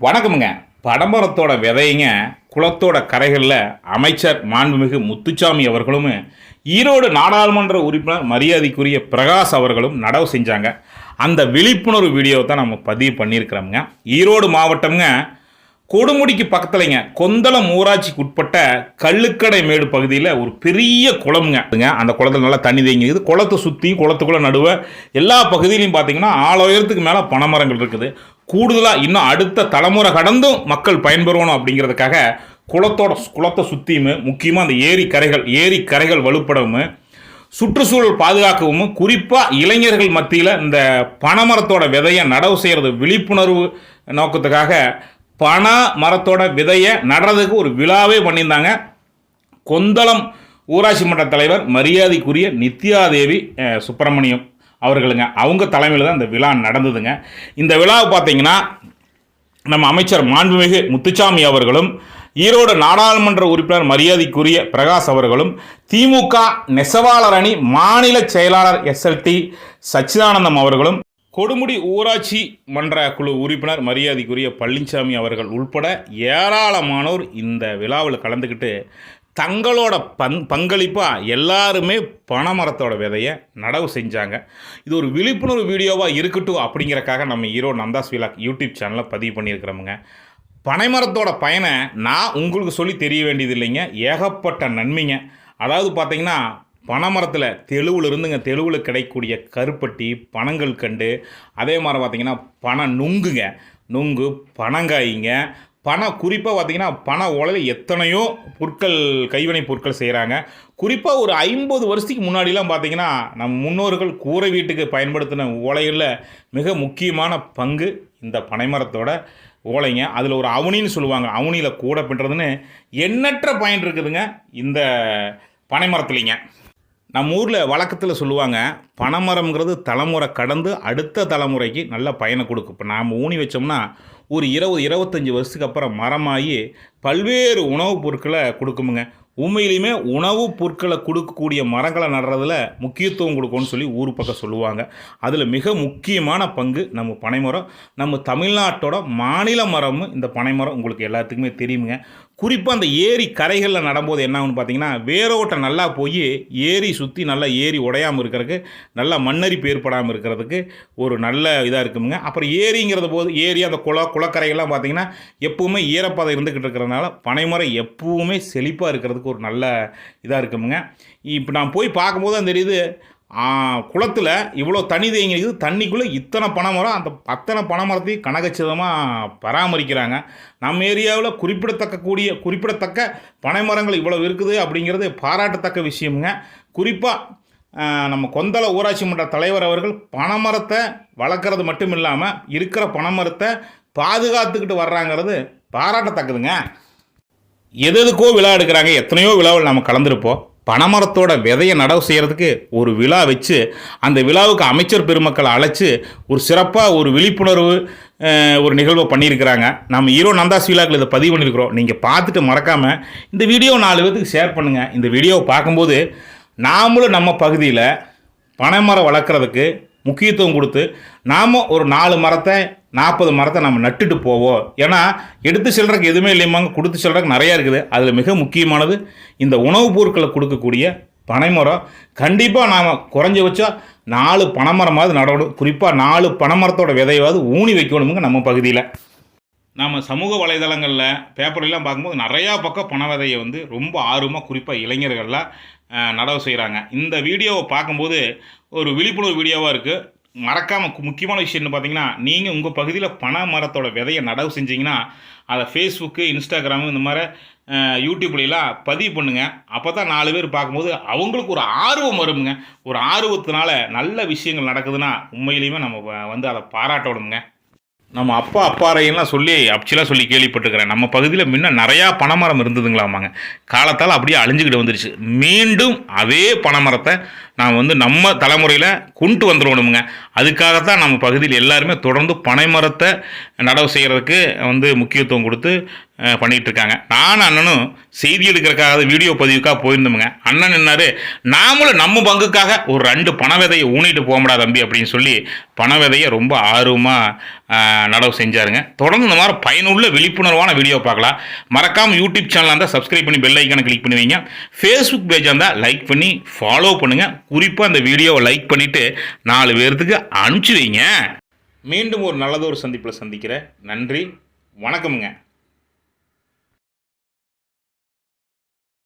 வணக்கமுங்க. படமரத்தோட விதைங்க குளத்தோட கரைகளில் அமைச்சர் மாண்புமிகு முத்துச்சாமி அவர்களும் ஈரோடு நாடாளுமன்ற உறுப்பினர் மரியாதைக்குரிய பிரகாஷ் அவர்களும் நடவு செஞ்சாங்க. அந்த விழிப்புணர்வு வீடியோவை தான் நம்ம பதிவு பண்ணியிருக்கிறோமுங்க. ஈரோடு மாவட்டம்ங்க கொடுமுடிக்கு பக்கத்துலங்க கொந்தளம் ஊராட்சிக்கு உட்பட்ட கள்ளுக்கடை மேடு பகுதியில் ஒரு பெரிய குளம்ங்க. அதுங்க. அந்த குளத்துல நல்லா தண்ணி தேங்கிக்குது குளத்தை சுற்றி குளத்துக்குள்ளே நடுவ எல்லா பகுதியிலையும் பார்த்தீங்கன்னா ஆள் உயரத்துக்கு மேலே பனைமரங்கள் இருக்குது. கூடுதலாக இன்னும் அடுத்த தலைமுறை கடந்தும் மக்கள் பயன்பெறணும் அப்படிங்கிறதுக்காக குளத்தோட குளத்தை சுற்றியுமே முக்கியமாக அந்த ஏரி கரைகள் ஏரி கரைகள் வலுப்படவும் சுற்றுச்சூழல் பாதுகாக்கவும் குறிப்பாக இளைஞர்கள் மத்தியில் இந்த பனைமரத்தோட விதையை நடவு செய்கிறது விழிப்புணர்வு நோக்கத்துக்காக பனை மரத்தோட விதையை நடுறதுக்கு ஒரு விழாவே பண்ணியிருந்தாங்க. கொந்தளம் ஊராட்சி மன்ற தலைவர் மரியாதைக்குரிய நித்யாதேவி சுப்பிரமணியம். அவர்களுங்க. அவங்க தலைமையில் தான் இந்த விழா நடந்ததுங்க. இந்த விழாவை பார்த்தீங்கன்னா நம்ம அமைச்சர் மாண்புமிகு முத்துச்சாமி அவர்களும் ஈரோடு நாடாளுமன்ற உறுப்பினர் மரியாதைக்குரிய பிரகாஷ் அவர்களும் திமுக நெசவாளர் அணி மாநில செயலாளர் எஸ்எல்டி சச்சிதானந்தம் அவர்களும் கொடுமுடி ஊராட்சி மன்ற குழு உறுப்பினர் மரியாதைக்குரிய பழனிசாமி அவர்கள் உள்பட ஏராளமானோர் இந்த விழாவில் கலந்துக்கிட்டு தங்களோட பங் பங்களிப்பாக எல்லாருமே பனைமரத்தோட விதையை நடவு செஞ்சாங்க. இது ஒரு விழிப்புணர்வு வீடியோவாக இருக்கட்டும் அப்படிங்கிறக்காக நம்ம ஹீரோ நந்தாஸ் விலாக் யூடியூப் சேனலில் பதிவு பண்ணியிருக்கிறோமுங்க. பனைமரத்தோட பயனை நான் உங்களுக்கு சொல்லி தெரிய வேண்டியது இல்லைங்க. ஏகப்பட்ட நன்மைங்க. அதாவது பார்த்தீங்கன்னா பனைமரத்தில் தெளுவில் இருந்துங்க. தெளுவில் கிடைக்கக்கூடிய கருப்பட்டி பனங்கள் கண்டு அதே மாதிரி பார்த்திங்கன்னா பனை நுங்குங்க. நுங்கு பனங்காய்ங்க பனை குறிப்பாக பார்த்தீங்கன்னா பனை உலையில் எத்தனையோ பொருட்கள் கைவினை பொருட்கள் செய்கிறாங்க குறிப்பாக ஒரு ஐம்பது வருஷத்துக்கு முன்னாடிலாம் பார்த்தீங்கன்னா நம் முன்னோர்கள் கூரை வீட்டுக்கு பயன்படுத்தின ஓலைகளில் மிக முக்கியமான பங்கு இந்த பனைமரத்தோட ஓலைங்க. அதில் ஒரு அவனின்னு சொல்லுவாங்க. அவனியில் கூட பின்னுறதுன்னு எண்ணற்ற பயன் இருக்குதுங்க இந்த பனைமரத்துலிங்க. நம்ம ஊரில் வழக்கத்தில் சொல்லுவாங்க பனைமரம்ங்கிறது தலைமுறை கடந்து அடுத்த தலைமுறைக்கு நல்ல பயனை கொடுக்கும். இப்போ நாம் ஊனி வச்சோம்னா ஒரு இருபது இருபத்தஞ்சி வருஷத்துக்கு அப்புறம் மரமாகி பல்வேறு உணவுப் பொருட்களை கொடுக்குமுங்க. உண்மையிலுமே உணவுப் பொருட்களை கொடுக்கக்கூடிய மரங்களை நடுறதுல முக்கியத்துவம் கொடுக்கும்னு சொல்லி ஊர் பக்கம் சொல்லுவாங்க. அதில் மிக முக்கியமான பங்கு நம்ம பனைமரம். நம்ம தமிழ்நாட்டோட மாநில மரமும் இந்த பனைமரம் உங்களுக்கு எல்லாத்துக்குமே தெரியுங்க குறிப்பாக அந்த ஏரி கரைகளில் நடும்போது என்ன ஆகுன்னு பார்த்தீங்கன்னா வேரோட்டம் நல்லா போய் ஏரி சுற்றி நல்லா ஏரி உடையாமல் இருக்கிறதுக்கு நல்லா மண்ணரிப்பு ஏற்படாமல் இருக்கிறதுக்கு ஒரு நல்ல இதாக இருக்குமுங்க. அப்புறம் ஏரிங்கிறது போது ஏரி அந்த குள குளக்கரைகள்லாம் பார்த்தீங்கன்னா எப்பவுமே ஈரப்பாதை இருந்துக்கிட்டு இருக்கிறதுனால பனைமரம் எப்பவுமே செழிப்பாக இருக்கிறதுக்கு ஒரு நல்ல இதாக இருக்குமுங்க. இப்போ நான் போய் பார்க்கும்போது தான் தெரியுது குளத்தில் இவ்வளோ தண்ணி தேங்கி இருக்குது. தண்ணிக்குள்ளே இத்தனை பனைமரம் அந்த அத்தனை பனைமரத்தையும் கனகச்சிதமாக பராமரிக்கிறாங்க. நம்ம ஏரியாவில் குறிப்பிடத்தக்க கூடிய குறிப்பிடத்தக்க பனைமரங்கள் இவ்வளோ இருக்குது அப்படிங்கிறது பாராட்டத்தக்க விஷயமுங்க. குறிப்பாக நம்ம கொந்தள ஊராட்சி மன்ற தலைவர் அவர்கள் பனைமரத்தை வளர்க்குறது மட்டும் இல்லாமல் இருக்கிற பனைமரத்தை பாதுகாத்துக்கிட்டு வர்றாங்கிறது பாராட்டத்தக்கதுங்க. எது எதுக்கோ விழா எடுக்கிறாங்க. எத்தனையோ விழாவில் நம்ம கலந்துருப்போம். பனைமரத்தோட விதையை நடவு செய்கிறதுக்கு ஒரு விழா வச்சு அந்த விழாவுக்கு அமைச்சர் பெருமக்களை அழைச்சி ஒரு சிறப்பாக ஒரு விழிப்புணர்வு ஒரு நிகழ்வை பண்ணியிருக்கிறாங்க. நம்ம ஈரோ நந்தாஸ் விழாக்கள் இதை பதிவு பண்ணியிருக்கிறோம். நீங்கள் பார்த்துட்டு மறக்காமல் இந்த வீடியோ நாலு பேத்துக்கு ஷேர் பண்ணுங்கள் இந்த வீடியோவை பார்க்கும்போது நாமளும் நம்ம பகுதியில் பனைமரம் வளர்க்குறதுக்கு முக்கியத்துவம் கொடுத்து நாம் ஒரு நாலு மரத்தை நாற்பது மரத்தை நம்ம நட்டுட்டு போவோம். ஏன்னா எடுத்து செல்றதுக்கு எதுவுமே இல்லையமாங்க கொடுத்து செல்றதுக்கு நிறையா இருக்குது. அதில் மிக முக்கியமானது இந்த உணவுப் பொருட்களை கொடுக்கக்கூடிய பனைமரம். கண்டிப்பாக நாம் குறைஞ்சபட்சா நாலு பனைமரமாவது நடணும். குறிப்பாக நாலு பனைமரத்தோட விதையாவது ஊனி வைக்கணுமுங்க நம்ம பகுதியில். நாம் சமூக வலைதளங்களில் பேப்பர்லாம் பார்க்கும்போது நிறையா பக்கம் பண விதையை வந்து ரொம்ப ஆர்வமாக குறிப்பாக இளைஞர்கள்லாம் நடவு செய்கிறாங்க இந்த வீடியோவை பார்க்கும்போது ஒரு விழிப்புணர்வு வீடியோவாக இருக்குது மறக்காமல் முக்கியமான விஷயம்னு பார்த்தீங்கன்னா நீங்கள் உங்கள் பகுதியில் பனை மரத்தோட விதையை நடவு செஞ்சீங்கன்னா அதை ஃபேஸ்புக்கு இன்ஸ்டாகிராமு இந்த மாதிரி யூடியூப்லாம் பதிவு பண்ணுங்கள் அப்போ தான் நாலு பேர் பார்க்கும்போது அவங்களுக்கு ஒரு ஆர்வம் வருமுங்க. ஒரு ஆர்வத்தினால நல்ல விஷயங்கள் நடக்குதுன்னா உண்மையிலையுமே நம்ம வ- வந்து அதை பாராட்டணுங்க நம்ம அப்பா அப்பாறையெல்லாம் சொல்லி அப்சிலாம் சொல்லி கேள்விப்பட்டிருக்கிறேன். நம்ம பகுதியில் முன்ன நிறையா பனைமரம் இருந்ததுங்களாமாங்க. காலத்தால் அப்படியே அழிஞ்சுக்கிட்டு வந்துருச்சு. மீண்டும் அதே பனைமரத்தை நாம் வந்து நம்ம தலைமுறையில் கொண்டு வந்துடணுமுங்க அதுக்காகத்தான் நம்ம பகுதியில் எல்லாருமே தொடர்ந்து பனை மரத்தை நடவு செய்கிறதுக்கு வந்து முக்கியத்துவம் கொடுத்து பண்ணிகிட்டு இருக்காங்க நானும் அண்ணனும் செய்தி எடுக்கிறதுக்காக வீடியோ பதிவுக்காக போயிருந்தோமுங்க. அண்ணன் என்னாரு நாமளும் நம்ம பங்குக்காக ஒரு ரெண்டு பண விதையை ஊனிட்டு போகமுடா தம்பி அப்படின்னு சொல்லி பண விதையை ரொம்ப ஆர்வமாக நடவு செஞ்சாருங்க. தொடர்ந்து இந்த மாதிரி பயனுள்ள விழிப்புணர்வான வீடியோ பார்க்கலாம். மறக்காமல் யூடியூப் சேனலாக இருந்தால் சப்ஸ்கிரைப் பண்ணி பெல் ஐக்கானை கிளிக் பண்ணி வைங்க. ஃபேஸ்புக் பேஜாக இருந்தால் லைக் பண்ணி ஃபாலோ பண்ணுங்கள் குறிப்பாக அந்த வீடியோவை லைக் பண்ணிவிட்டு நாலு பேர்த்துக்கு அனுப்பிச்சி வைங்க. மீண்டும் ஒரு நல்லதொரு சந்திப்பில் சந்திக்கிறேன். நன்றி. வணக்கமுங்க.